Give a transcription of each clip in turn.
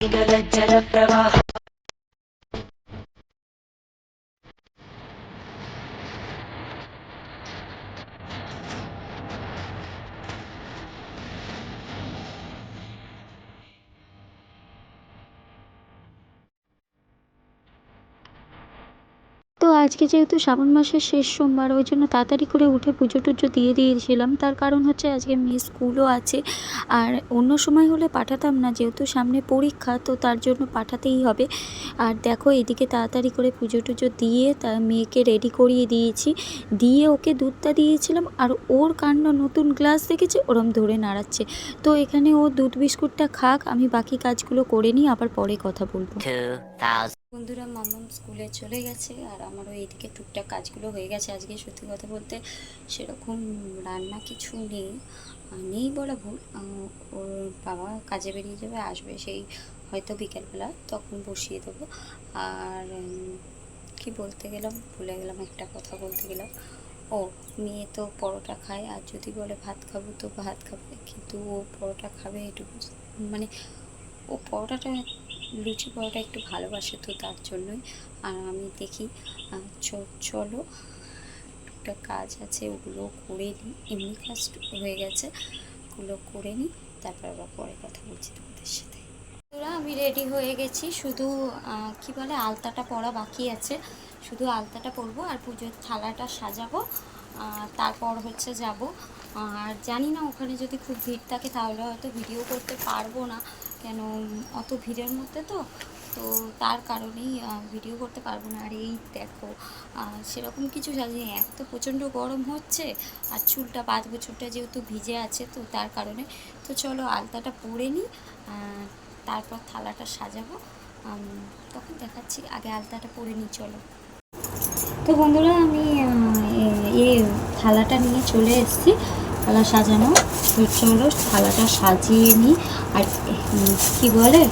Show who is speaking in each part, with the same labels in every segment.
Speaker 1: गलज्जलप्रवाह আজকে যেহেতু শ্রাবণ মাসের শেষ সোমবার, ওই জন্য তাড়াতাড়ি করে উঠে পুজো টুজো দিয়ে দিয়েছিলাম। তার কারণ হচ্ছে আজকে মেয়ে স্কুলও আছে। আর অন্য সময় হলে পাঠাতাম না, যেহেতু সামনে পরীক্ষা, তো তার জন্য পাঠাতেই হবে। আর দেখো, এদিকে তাড়াতাড়ি করে পুজো টুজো দিয়ে তার মেয়েকে রেডি করিয়ে দিয়েছি। দিয়ে ওকে দুধটা দিয়েছিলাম, আর ওর কাণ্ড নতুন গ্লাস দেখেছে, ওরম ধরে নাড়াচ্ছে। তো এখানে ও দুধ বিস্কুটটা খাক, আমি বাকি কাজগুলো করে নিই, আবার পরে কথা বলব।
Speaker 2: 2000
Speaker 1: বন্ধুরা মামাম স্কুলে চলে গেছে আর আমারও এইদিকে টুকটাক কাজগুলো হয়ে গেছে আজকে সত্যি কথা বলতে। সেরকম রান্না কিছু নেই নেই বলা ভুল। ওর বাবা কাজে বেরিয়ে যাবে, আসবে সেই হয়তো বিকেলবেলা, তখন বসিয়ে দেবো। আর কি বলতে গেলাম, ভুলে গেলাম একটা কথা বলতে গেলাম। ও, মেয়ে তো পরোটা খায়, আর যদি বলে ভাত খাব তো ভাত খাবে, কিন্তু ও পরোটা খাবে এটুকু মানে ও পরোটাটা লুচি পরোটা একটু ভালোবাসে তো তার জন্যই। আর আমি দেখি চলো, একটা কাজ আছে, ওগুলো করে নিই। এমনি কাজ হয়ে গেছে, ওগুলো করে নিই, তারপর আবার পরে কথা বলছি তোমাদের সাথে। তোরা আমি রেডি হয়ে গেছি, শুধু কি বলে, আলতাটা পরা বাকি আছে। শুধু আলতাটা পরবো, আর পুজোর থালাটা সাজাবো। তারপর হচ্ছে যাব। আর জানি না ওখানে যদি খুব ভিড় থাকে তাহলে হয়তো ভিডিও করতে পারব না, কেন অত ভিড়ের মধ্যে তো। তো তার কারণেই ভিডিও করতে পারব না। আর এই দেখো সেরকম কিছু সাজিয়ে এক তো প্রচণ্ড গরম হচ্ছে আর চুলটা পাঁচ বছরটা যেহেতু ভিজে আছে তো তার কারণে। তো চলো আলতাটা পরে নিই তারপর থালাটা সাজাবো। তখন দেখাচ্ছি, আগে আলতাটা পরে নিই চলো। তো বন্ধুরা, আমি এ থালাটা নিয়ে চলে এসেছি। থালা সাজানো চলো থালাটা সাজিয়ে নিই। আর কি বলে?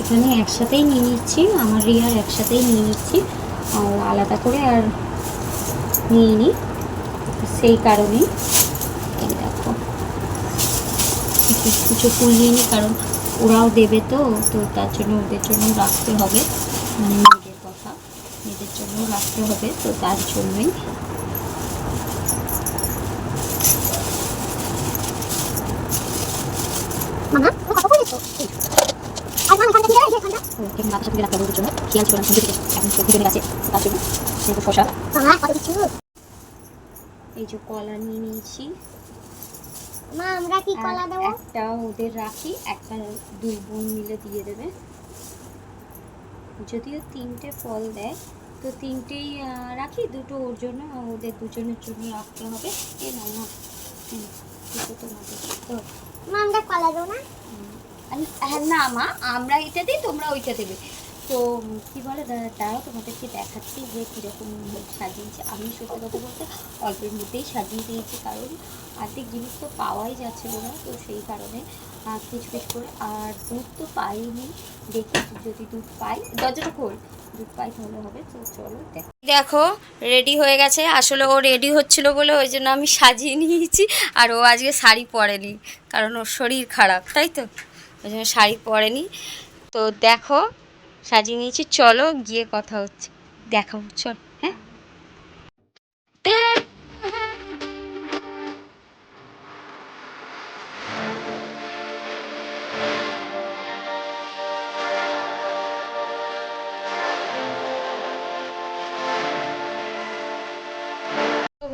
Speaker 1: এখানে একসাথেই নিয়ে নিচ্ছি, আমার রিয়ার একসাথেই নিয়ে নিচ্ছি। আলাদা করে আর নিয়ে নিই, সেই কারণেই। এই দেখো। কিছু ফুল নিয়ে নিই, কারণ ওরাও দেবে তো তো তার জন্য ওদের জন্য রাখতে হবে। মানে মেয়েদের কথা মেয়েদের জন্য রাখতে হবে, তো তার জন্যই ওকে মাথার সাথে রাখতে হবে জন্য খেয়াল ছিল না সন্ধ্যে এখন চোখে জমে গেছে তার জন্য যেহেতু শশা এই যে কলা নিয়ে নিয়েছি।
Speaker 3: মা আমরা কি কলা দেবো?
Speaker 1: একটা ওদের রাখি একটা দুই বোন মিলে দিয়ে দেবে। যদিও তিনটে ফল দেয় তো তিনটেই রাখি দুটো ওর জন্য ওদের দুজনের জন্য রাখতে হবে। এ না না হুম, দুটো তোমাদের তো
Speaker 3: মা আমরা কলা দেবো না?
Speaker 1: না মা আমরা এটা দিই তোমরা ওইটা দেবে। তো, কি বলে দাঁড়াও, তোমাদেরকে দেখাচ্ছি যে কীরকম সাজিয়েছি। আমি সত্যি কথা বলতে অল্পের মধ্যেই সাজিয়ে দিয়েছি, কারণ আর্থিক জিনিস তো পাওয়াই যাচ্ছিল না, তো সেই কারণে কিছু কিছু করে। আর দুধ তো পাইনি, দেখি যদি দুধ পাই, দরজাটা খোল, দুধ পাই তাহলে হবে, তো চলো দেখো। রেডি হয়ে গেছে, আসলে ও রেডি হচ্ছিল বলে ওই জন্য আমি সাজিয়ে নিয়েছি, আর ও আজকে শাড়ি পরেনি, কারণ ওর শরীর খারাপ, তাই তো? ওই জন্য শাড়ি পরেনি। তো দেখো সাজিয়ে নিয়েছি। চলো গিয়ে কথা হচ্ছে। দেখাবো, চল হ্যাঁ?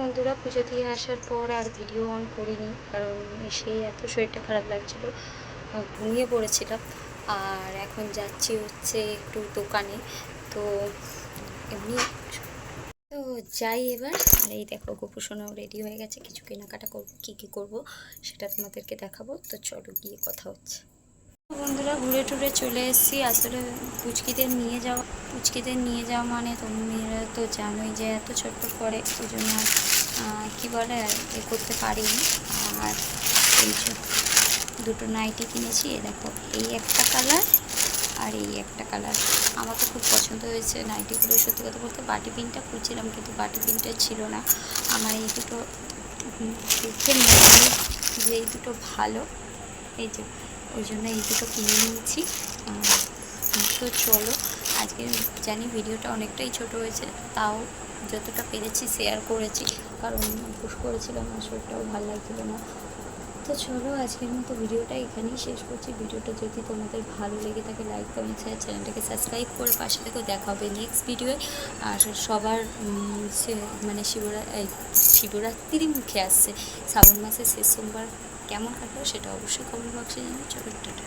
Speaker 1: বন্ধুরা, পুজো দিয়ে আসার পর আর ভিডিও অন করিনি, কারণ সেই এত শরীরটা খারাপ লাগছিল। ঘুমিয়ে পড়েছিলাম। আর এখন যাচ্ছি হচ্ছে একটু দোকানে। তো এমনি তো যাই এবার। আর এই দেখো গোপুসোনাও রেডি হয়ে গেছে। কিছু কেনাকাটা করব কী কী করব সেটা তোমাদেরকে দেখাবো। তো চলো গিয়ে কথা হচ্ছে। বন্ধুরা ঘুরে টুরে চলে এসেছি। আসলে পুচকিদের নিয়ে যাওয়া পুচকিদের নিয়ে যাওয়া মানে তোমরা তো জানোই যে এত ছোট্ট করে। ওই জন্য কী বলে এ করতে পারিনি। আর এই দুটো নাইটি কিনেছি, এ দেখো, এই একটা কালার আর এই একটা কালার। আমার তো খুব পছন্দ হয়েছে নাইটিগুলো, সত্যি কথা বলতে বাটি পিনটা খুঁজছিলাম, কিন্তু বাটি পিনটা ছিল না। আমার এই দুটো দেখে মনে যে এই দুটো ভালো। এই যে, ওই জন্য এই দুটো কিনে নিয়েছি। তো চলো, আজকে জানি ভিডিওটা অনেকটাই ছোট হয়েছে, তাও যতটা পেরেছি শেয়ার করেছি। কারণ পুশ করেছিলাম আমার শরীরটাও ভালো লাগছিল না। তো চলো আজকের মতো ভিডিওটা এখানেই শেষ করছি। ভিডিওটা যদি তোমাদের ভালো লেগে থাকে লাইক কমেন্ট শেয়ার চ্যানেলটাকে সাবস্ক্রাইব করে পাশে থেকেও দেখা হবে নেক্সট ভিডিওয়ে আর সবার মানে শিবরা শিবরাত্রি মুখে আসছে। শ্রাবণ মাসের শেষ সোমবার কেমন কাটলো সেটা অবশ্যই কমেন্ট বক্সে জানিয়ে চলো, টাটা।